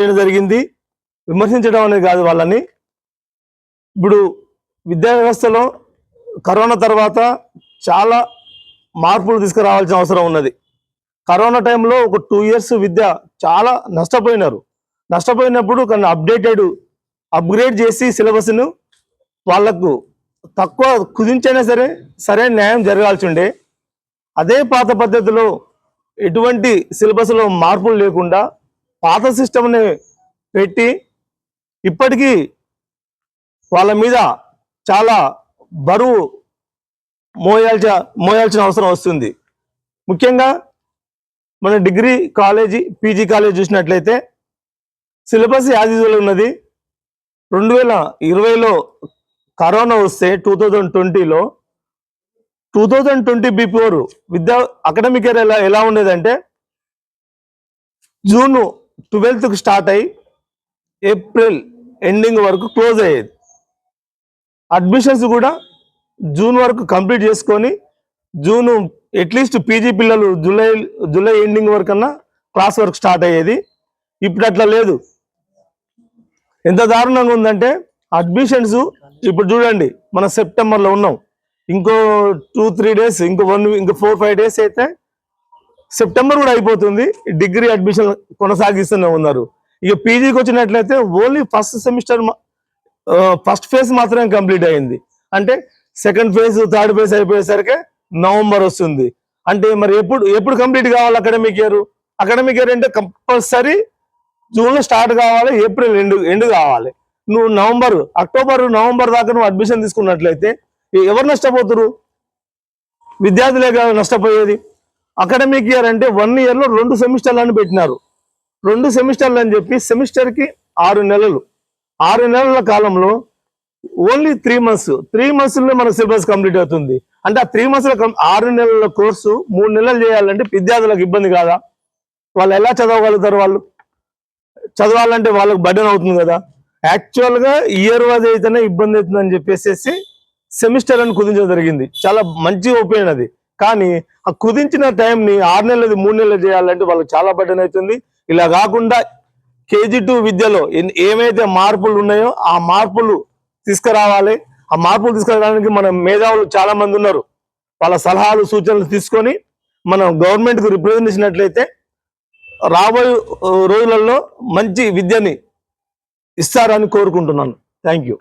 చేయడం జరిగింది. విమర్శించడం అనేది కాదు వాళ్ళని. ఇప్పుడు విద్యా వ్యవస్థలో కరోనా తర్వాత చాలా మార్పులు తీసుకురావాల్సిన అవసరం ఉన్నది. కరోనా టైంలో ఒక టూ ఇయర్స్ విద్య చాలా నష్టపోయినారు. నష్టపోయినప్పుడు కానీ అప్డేటెడ్ అప్గ్రేడ్ చేసి సిలబస్ను వాళ్ళకు తక్కువ కుదించైనా సరే సరైన న్యాయం జరగాల్సి ఉండే. అదే పాత పద్ధతిలో ఎటువంటి సిలబస్లో మార్పులు లేకుండా పాత సిస్టమ్ని పెట్టి ఇప్పటికీ వాళ్ళ మీద చాలా బరువు మోయాల్చ మోయాల్సిన అవసరం వస్తుంది. ముఖ్యంగా మన డిగ్రీ కాలేజీ పీజీ కాలేజ్ చూసినట్లయితే సిలబస్ యాజిజువల్ ఉన్నది. రెండు వేల ఇరవైలో కరోనా వస్తే టూ థౌజండ్ ట్వంటీలో టూ థౌజండ్ ట్వంటీ బిఫోర్ విద్యా అకాడమిక్ ఇయర్ ఎలా ఎలా ఉండేదంటే జూన్ ట్వెల్త్కి స్టార్ట్ అయ్యి ఏప్రిల్ ఎండింగ్ వరకు క్లోజ్ అయ్యేది. అడ్మిషన్స్ కూడా జూన్ వరకు కంప్లీట్ చేసుకొని జూను అట్లీస్ట్ పీజీ పిల్లలు జూలై జూలై ఎండింగ్ వరకు అన్నా క్లాస్ వర్క్ స్టార్ట్ అయ్యేది. ఇప్పుడు అట్లా లేదు. ఎంత దారుణంగా ఉందంటే అడ్మిషన్స్ ఇప్పుడు చూడండి మన సెప్టెంబర్లో ఉన్నాం. ఇంకో టూ త్రీ డేస్ ఇంకో వన్ ఇంకో ఫోర్ ఫైవ్ డేస్ అయితే సెప్టెంబర్ కూడా అయిపోతుంది. డిగ్రీ అడ్మిషన్ కొనసాగిస్తూనే ఉన్నారు. ఇక పీజీకి వచ్చినట్లయితే only first semester first phase మాత్రమే కంప్లీట్ అయింది. అంటే సెకండ్ ఫేజ్ థర్డ్ ఫేజ్ అయిపోయేసరికి నవంబర్ వస్తుంది. అంటే మరి ఎప్పుడు ఎప్పుడు కంప్లీట్ కావాలి అకాడమిక్ ఇయర్? అకాడమిక్ ఇయర్ అంటే కంపల్సరీ జూన్లో స్టార్ట్ కావాలి ఏప్రిల్ ఎండ్ ఎండ్ కావాలి. నువ్వు నవంబర్ అక్టోబర్ నవంబర్ దాకా నువ్వు అడ్మిషన్ తీసుకున్నట్లయితే ఎవరు నష్టపోతురు? విద్యార్థులే కదా నష్టపోయేది. అకాడమిక్ ఇయర్ అంటే వన్ ఇయర్లో రెండు సెమిస్టర్లు అని పెట్టినారు. రెండు సెమిస్టర్లు అని చెప్పి సెమిస్టర్కి ఆరు నెలలు. ఆరు నెలల కాలంలో ఓన్లీ త్రీ మంత్స్ త్రీ మంత్స్లో మన సిలబస్ కంప్లీట్ అవుతుంది. అంటే ఆ త్రీ మంత్స్లో ఆరు నెలల కోర్సు మూడు నెలలు చేయాలంటే విద్యార్థులకు ఇబ్బంది కాదా? వాళ్ళు ఎలా చదవగలుగుతారు వాళ్ళు? చదవాలంటే వాళ్ళకి బర్డెన్ అవుతుంది కదా? యాక్చువల్గా ఇయర్ వైజ్ అయితేనే ఇబ్బంది అవుతుందని చెప్పేసి సెమిస్టర్ అని కుదించడం జరిగింది. చాలా మంచి ఒపీనియన్ అది. కానీ ఆ కుదించిన టైంని ఆరు నెలలది మూడు నెలలు చేయాలంటే వాళ్ళకి చాలా బర్డెన్ అవుతుంది ఇలా కాకుండా కేజీ టూ విద్యలో ఏమైతే మార్పులు ఉన్నాయో ఆ మార్పులు తీసుకురావాలి. ఆ మార్పులు తీసుకురావడానికి మన మేధావులు చాలా మంది ఉన్నారు. వాళ్ళ సలహాలు సూచనలు తీసుకొని మనం గవర్నమెంట్కు రిప్రజెంట్ ఇచ్చినట్లయితే రాబోయే రోజులలో మంచి విద్యని ఇస్తారని కోరుకుంటున్నాను. Thank you